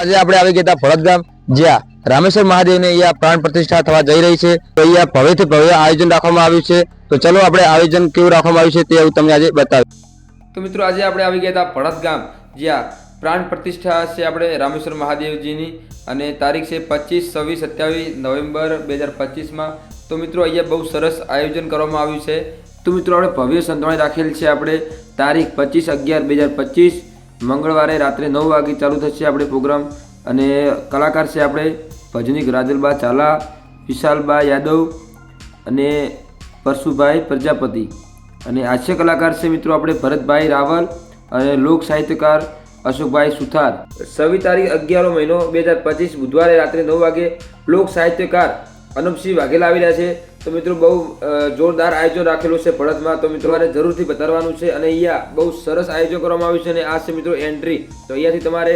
આજે આપણે આવી ગયા હતા ભરત ગામ, જ્યાં રામેશ્વર મહાદેવને અહીંયા પ્રાણ પ્રતિષ્ઠા થવા જઈ રહી છે. તો અહીંયા ભવ્યથી ભવ્ય આયોજન રાખવામાં આવ્યું છે. તો ચલો આપણે આયોજન કેવું રાખવામાં આવ્યું છે તે હું તમને આજે બતાવીશ. તો મિત્રો, આજે આપણે આવી ગયા હતા ભરત ગામ, જ્યાં પ્રાણ પ્રતિષ્ઠા છે આપણે રામેશ્વર મહાદેવજીની અને તારીખ છે પચીસ, છવ્વીસ, સત્યાવીસ નવેમ્બર બે હજાર પચીસમાં. તો મિત્રો, અહીંયા બહુ સરસ આયોજન કરવામાં આવ્યું છે. તો મિત્રો, આપણે ભવ્ય સંતવાણી રાખેલ છે આપણે તારીખ પચીસ અગિયાર બે હજાર પચીસ. મંગળવારે રાત્રે નવ વાગે ચાલુ થશે આપણે પ્રોગ્રામ અને કલાકાર છે આપણે ભજનીક રાજલબા ચાલા વિશાલબા યાદવ અને પરશુભાઈ પ્રજાપતિ. અને હાસ્ય કલાકાર છે મિત્રો આપણે ભરતભાઈ રાવલ અને લોક સાહિત્યકાર અશોકભાઈ સુથાર. છવ્વીસ તારીખ અગિયારો મહિનો બે હજાર પચીસ બુધવારે રાત્રે નવ વાગે લોક સાહિત્યકાર અનુપસિંહ વાઘેલા આવી રહ્યા છે. તો મિત્રો બહુ જોરદાર આયોજન રાખેલું છે ભરતમાં. તો મિત્રો મારે જરૂરથી બતાવવાનું છે અને અહીંયા બહુ સરસ આયોજન કરવામાં આવ્યું છે અને આ છે મિત્રો એન્ટ્રી. તો અહીંયાથી તમારે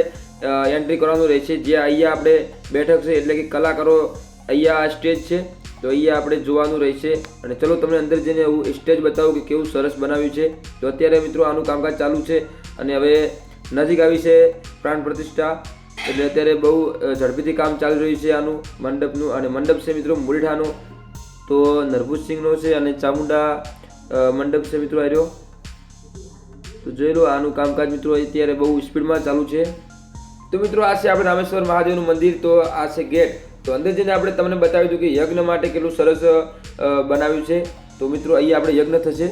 એન્ટ્રી કરવાનું રહેશે. જે અહીંયા આપણે બેઠક છે એટલે કે કલાકારો અહીંયા આ સ્ટેજ છે તો અહીંયા આપણે જોવાનું રહેશે. અને ચલો તમને અંદર જઈને હું સ્ટેજ બતાવું કે કેવું સરસ બનાવ્યું છે. તો અત્યારે મિત્રો આનું કામકાજ ચાલુ છે. અને હવે નજીક આવી છે પ્રાણ પ્રતિષ્ઠા. એટલે અત્યારે બહુ ઝડપીથી કામ ચાલી રહ્યું છે આનું, મંડપનું, અને મંડપ છે મિત્રો મુરીઠાનો તો નરભુજસિંહનો છે અને ચામુંડા મંડપ છે મિત્રો આવ્યો તો જોઈ લો આનું કામકાજ મિત્રો અત્યારે બહુ સ્પીડમાં ચાલુ છે. તો મિત્રો આ છે આપણે રામેશ્વર મહાદેવનું મંદિર, તો આ છે ગેટ. તો અંદર જઈને આપણે તમને બતાવી દઉં કે યજ્ઞ માટે કેટલું સરસ બનાવ્યું છે. તો મિત્રો અહીંયા આપણે યજ્ઞ થશે.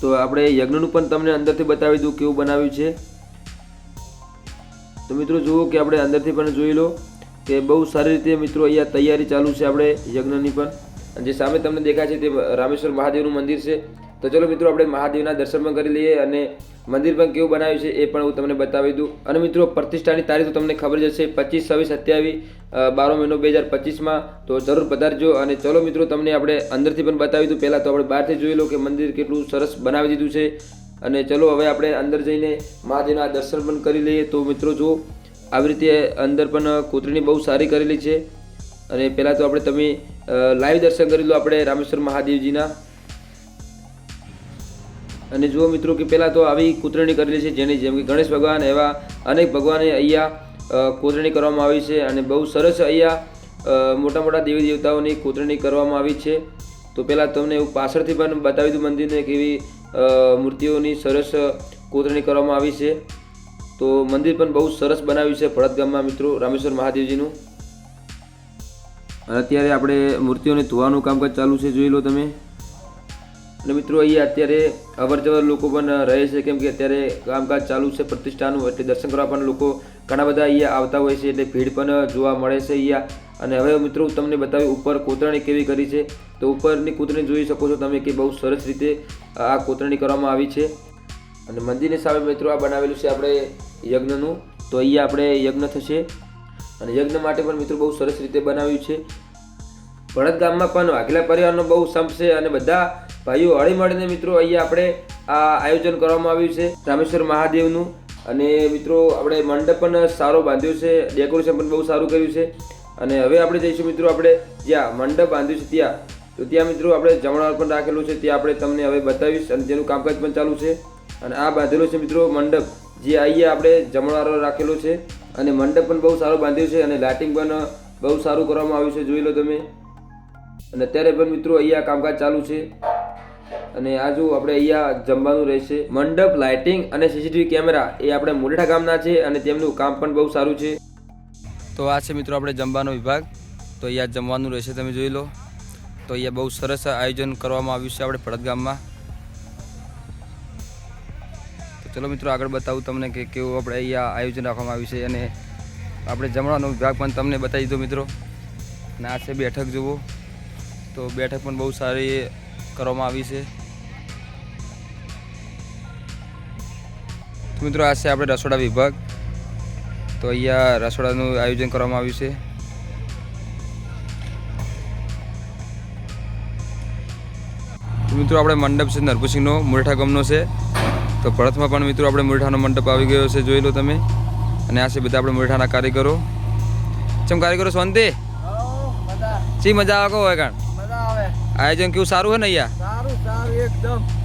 તો આપણે યજ્ઞનું પણ તમને અંદરથી બતાવી દઉં કેવું બનાવ્યું છે. તો મિત્રો જુઓ કે આપણે અંદરથી પણ જોઈ લો કે બહુ સારી રીતે મિત્રો અહીંયા તૈયારી ચાલુ છે આપણે યજ્ઞની પણ. જે સામે તમને દેખાય છે તે રામેશ્વર મહાદેવનું મંદિર છે. તો ચલો મિત્રો આપણે મહાદેવના દર્શન પણ કરી લઈએ અને મંદિર પણ કેવું બનાવ્યું છે એ પણ હું તમને બતાવી દઉં. અને મિત્રો પ્રતિષ્ઠાની તારીખ તો તમને ખબર જ હશે, પચીસ છવ્વીસ સત્યાવીસ બારો મહિનો બે હજાર પચીસમાં. તો જરૂર પધારજો અને ચલો મિત્રો તમને આપણે અંદરથી પણ બતાવી દઉં. પહેલાં તો આપણે બહારથી જોઈ લો કે મંદિર કેટલું સરસ બનાવી દીધું છે. અને ચલો હવે આપણે અંદર જઈને મહાદેવના દર્શન પણ કરી લઈએ. તો મિત્રો જો આવી રીતે અંદર પણ કોતરણી બહુ સારી કરેલી છે. અને પહેલાં તો આપણે તમે લાઈવ દર્શન કરી લો આપણે રામેશ્વર મહાદેવજીના. અને જુઓ મિત્રો કે પહેલાં તો આવી કોતરણી કરેલી છે જેની જેમ કે ગણેશ ભગવાન એવા અનેક ભગવાને અહીંયા કોતરણી કરવામાં આવી છે અને બહુ સરસ અહીંયા મોટા મોટા દેવી દેવતાઓની કોતરણી કરવામાં આવી છે. તો પહેલાં તમને એવું પાછળથી પણ બતાવી દઉં મંદિરને કેવી મૂર્તિઓની સરસ કોતરણી કરવામાં આવી છે. તો મંદિર પણ બહુ સરસ બનાવ્યું છે ભરત ગામમાં મિત્રો, રામેશ્વર મહાદેવજીનું. અને અત્યારે આપણે મૂર્તિઓને ધોવાનું કામકાજ ચાલુ છે, જોઈ લો તમે. અને મિત્રો અહીંયા અત્યારે અવર જવર લોકો પણ રહે છે, કેમ કે અત્યારે કામકાજ ચાલુ છે પ્રતિષ્ઠાનું, એટલે દર્શન કરવા પણ લોકો ઘણા બધા અહીંયા આવતા હોય છે, એટલે ભીડ પણ જોવા મળે છે અહીંયા. અને હવે મિત્રો તમને બતાવ્યું ઉપર કોતરણી કેવી કરી છે. તો ઉપરની કોતરણી જોઈ શકો છો તમે કે બહુ સરસ રીતે આ કોતરણી કરવામાં આવી છે. અને મંદિરની સામે મિત્રો આ બનાવેલું છે આપણે યજ્ઞનું. તો અહીંયા આપણે યજ્ઞ થશે. અને યજ્ઞ માટે પણ મિત્રો બહુ સરસ રીતે બનાવ્યું છે. ભરત ગામમાં પણ વાઘેલા પરિવારનો બહુ સંપ છે અને બધા ભાઈઓ હળી મળીને મિત્રો અહીંયા આપણે આ આયોજન કરવામાં આવ્યું છે. રામેશ્વર મહાદેવનું. અને મિત્રો આપણે મંડપ પણ સારો બાંધ્યો છે. ડેકોરેશન પણ બહુ સારું કર્યું છે. અને હવે આપણે જઈશું મિત્રો, આપણે જ્યાં મંડપ બાંધ્યું છે ત્યાં. તો ત્યાં મિત્રો આપણે જમણવાર પણ રાખેલું છે, ત્યાં આપણે તમને હવે બતાવીશ અને તેનું કામકાજ પણ ચાલુ છે. અને આ બાંધેલો છે મિત્રો મંડપ, જે અહીંયા આપણે જમણવારો રાખેલો છે. અને મંડપ પણ બહુ સારું બાંધ્યું છે અને લાઇટિંગ પણ બહુ સારું કરવામાં આવ્યું છે, જોઈ લો તમે. અને અત્યારે પણ મિત્રો અહીંયા કામકાજ ચાલુ છે. અને આ જો આપણે અહીંયા જમવાનું રહેશે. મંડપ, લાઇટિંગ અને સીસીટીવી કેમેરા એ આપણે મોરેઠા ગામના છે અને તેમનું કામ પણ બહુ સારું છે. તો આ છે મિત્રો આપણે જમવાનો વિભાગ. તો અહીંયા જમવાનું રહેશે, તમે જોઈ લો. તો અહીંયા બહુ સરસ આયોજન કરવામાં આવ્યું છે આપણે ભરત ગામમાં. તો ચલો મિત્રો, આગળ બતાવું તમને કે કેવું આપણે અહીંયા આયોજન રાખવામાં આવ્યું છે અને આપણે જમવાનો વિભાગ પણ તમને બતાવી દીધો મિત્રો. અને આ છે બેઠક, જુઓ. તો બેઠક પણ બહુ સારી કરવામાં આવી છે. મિત્રો, આ છે આપણે રસોડા વિભાગ. તો અહીંયા રસોડાનું આયોજન કરવામાં આવ્યું છે. મિત્રો આપણે મંડપ છે નરભુસિંહનો મુરઠા ગામનો છે. તો ભરતમાં પણ મિત્રો આપણે મુરઠાનો મંડપ આવી ગયો છે જોઈ લો તમે. અને આ છે બધા આપણે મુરઠાના કારીગરો. ચમ કારીગરો શાંતિ? શી મજા આવે કહો હોય કાણ આયોજન કેવું સારું હોય ને અહીંયા? સારું સારું એકદમ.